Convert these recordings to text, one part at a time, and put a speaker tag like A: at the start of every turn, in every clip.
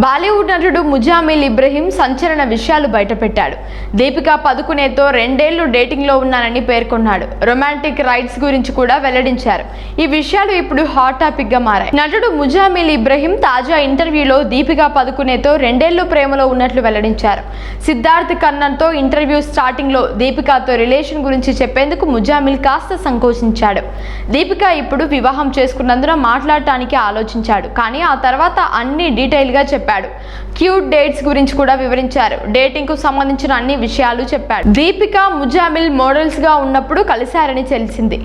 A: బాలీవుడ్ నటుడు ముజామిల్ ఇబ్రహీం సంచలన విషయాలు బయటపెట్టాడు. దీపికా పదుకునేతో రెండేళ్ళు డేటింగ్లో ఉన్నానని పేర్కొన్నాడు. రొమాంటిక్ రైట్స్ గురించి కూడా వెల్లడించారు. ఈ విషయాలు ఇప్పుడు హాట్ టాపిక్గా మారాయి. నటుడు ముజామిల్ ఇబ్రహీం తాజా ఇంటర్వ్యూలో దీపికా పదుకునేతో రెండేళ్ళు ప్రేమలో ఉన్నట్లు వెల్లడించారు. సిద్ధార్థ్ కన్నన్తో ఇంటర్వ్యూ స్టార్టింగ్లో దీపికతో దీపికాతో రిలేషన్ గురించి చెప్పేందుకు ముజామిల్ కాస్త సంకోచించాడు. దీపిక ఇప్పుడు వివాహం చేసుకున్నందున మాట్లాడటానికి ఆలోచించాడు. కానీ ఆ తర్వాత అన్ని డీటెయిల్గా చెప్పారు. చెప్పాడు. క్యూట్ డేట్స్ గురించి కూడా వివరించారు. డేటింగ్కు సంబంధించిన అన్ని విషయాలు చెప్పాడు. దీపిక ముజామిల్ మోడల్స్గా ఉన్నప్పుడు కలిశారని తెలిసింది.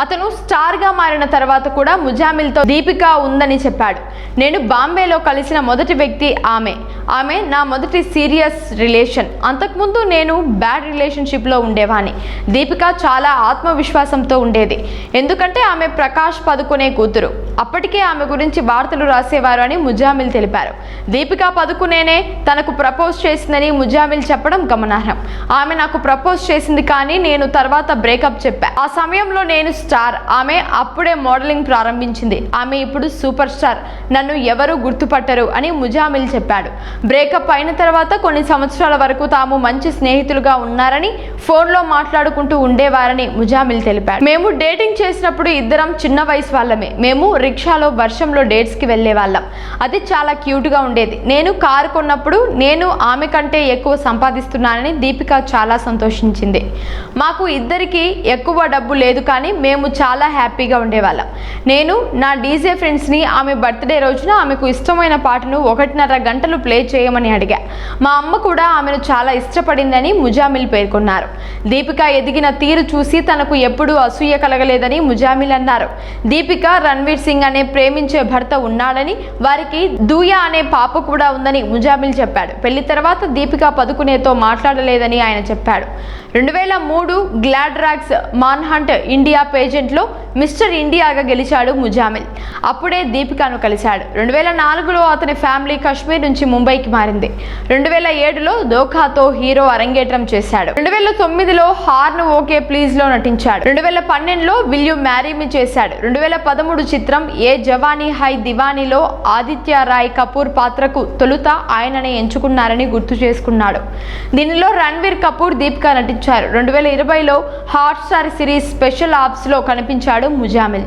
A: అతను స్టార్గా మారిన తర్వాత కూడా ముజామిల్తో దీపిక ఉందని చెప్పాడు. నేను బాంబేలో కలిసిన మొదటి వ్యక్తి ఆమె. ఆమె నా మొదటి సీరియస్ రిలేషన్. అంతకుముందు నేను బ్యాడ్ రిలేషన్షిప్లో ఉండేవాని దీపిక చాలా ఆత్మవిశ్వాసంతో ఉండేది. ఎందుకంటే ఆమె ప్రకాష్ పదుకునే కూతురు. అప్పటికే ఆమె గురించి వార్తలు రాసేవారు అని ముజామిల్ తెలిపారు. దీపిక పదుకునేనే తనకు ప్రపోజ్ చేసిందని ముజామిల్ చెప్పడం గమనార్హం. ఆమె నాకు ప్రపోజ్ చేసింది కానీ నేను తర్వాత బ్రేకప్ చెప్పా. ఆ సమయంలో నేను స్టార్. ఆమె అప్పుడే మోడలింగ్ ప్రారంభించింది. ఆమె ఇప్పుడు సూపర్ స్టార్. నన్ను ఎవరు గుర్తుపట్టరు అని ముజామిల్ చెప్పాడు. బ్రేకప్ అయిన తర్వాత కొన్ని సంవత్సరాల వరకు తాము మంచి స్నేహితులుగా ఉన్నారని ఫోన్లో మాట్లాడుకుంటూ ఉండేవారని ముజామిల్ తెలిపారు మేము డేటింగ్ చేసినప్పుడు ఇద్దరం చిన్న వయసు వాళ్ళమే. మేము రిక్షాలో వర్షంలో డేట్స్కి వెళ్ళే వాళ్ళం. అది చాలా క్యూట్గా ఉండేది. నేను కారు కొన్నప్పుడు నేను ఆమె కంటే ఎక్కువ సంపాదిస్తున్నానని దీపిక చాలా సంతోషించింది. మాకు ఇద్దరికి ఎక్కువ డబ్బు లేదు కానీ మేము చాలా హ్యాపీగా ఉండేవాళ్ళం. నేను నా డీజే ఫ్రెండ్స్ని ఆమె బర్త్డే రోజున ఆమెకు ఇష్టమైన పాటను ఒకటిన్నర గంటలు ప్లే చేయమని అడిగా. మా అమ్మ కూడా ఆమెను చాలా ఇష్టపడిందని ముజామిల్ పేర్కొన్నారు. దీపిక ఎదిగిన తీరు చూసి తనకు ఎప్పుడూ అసూయ కలగలేదని ముజామిల్ అన్నారు. దీపిక రణ్వీర్ సింగ్ అనే ప్రేమించే భర్త ఉన్నాడని వారికి దూయా అనే పాప కూడా ఉందని ముజామిల్ చెప్పాడు. పెళ్ళి తర్వాత దీపిక పదుకునేతో మాట్లాడలేదని ఆయన చెప్పాడు. రెండు వేల మూడు గ్లాడ్రాక్స్ మాన్హంట్ ఇండియా పేజెంట్లో మిస్టర్ ఇండియాగా గెలిచాడు ముజామిల్. అప్పుడే దీపికను కలిశాడు. రెండు వేల నాలుగులో అతని ఫ్యామిలీ కాశ్మీర్ నుంచి ముంబైకి మారింది. రెండు వేల ఏడులో దోఖాతో హీరో అరంగేట్రం చేశాడు. రెండు వేల తొమ్మిదిలో హార్న్ ఓకే ప్లీజ్లో నటించాడు. రెండు వేల పన్నెండులో విల్ యు మ్యారీ మీ చేశాడు. రెండు వేల పదమూడు చిత్రం ఏ జవానీ హై దివానీలో ఆదిత్య రాయ్ కపూర్ పాత్రకు తొలుత ఆయననే ఎంచుకున్నారని గుర్తు చేసుకున్నాడు. దీనిలో రణ్వీర్ కపూర్ దీపిక నటించారు. రెండు వేల ఇరవైలో హాట్స్టార్ సిరీస్ స్పెషల్ ఆప్స్లో కనిపించాడు ముజామిల్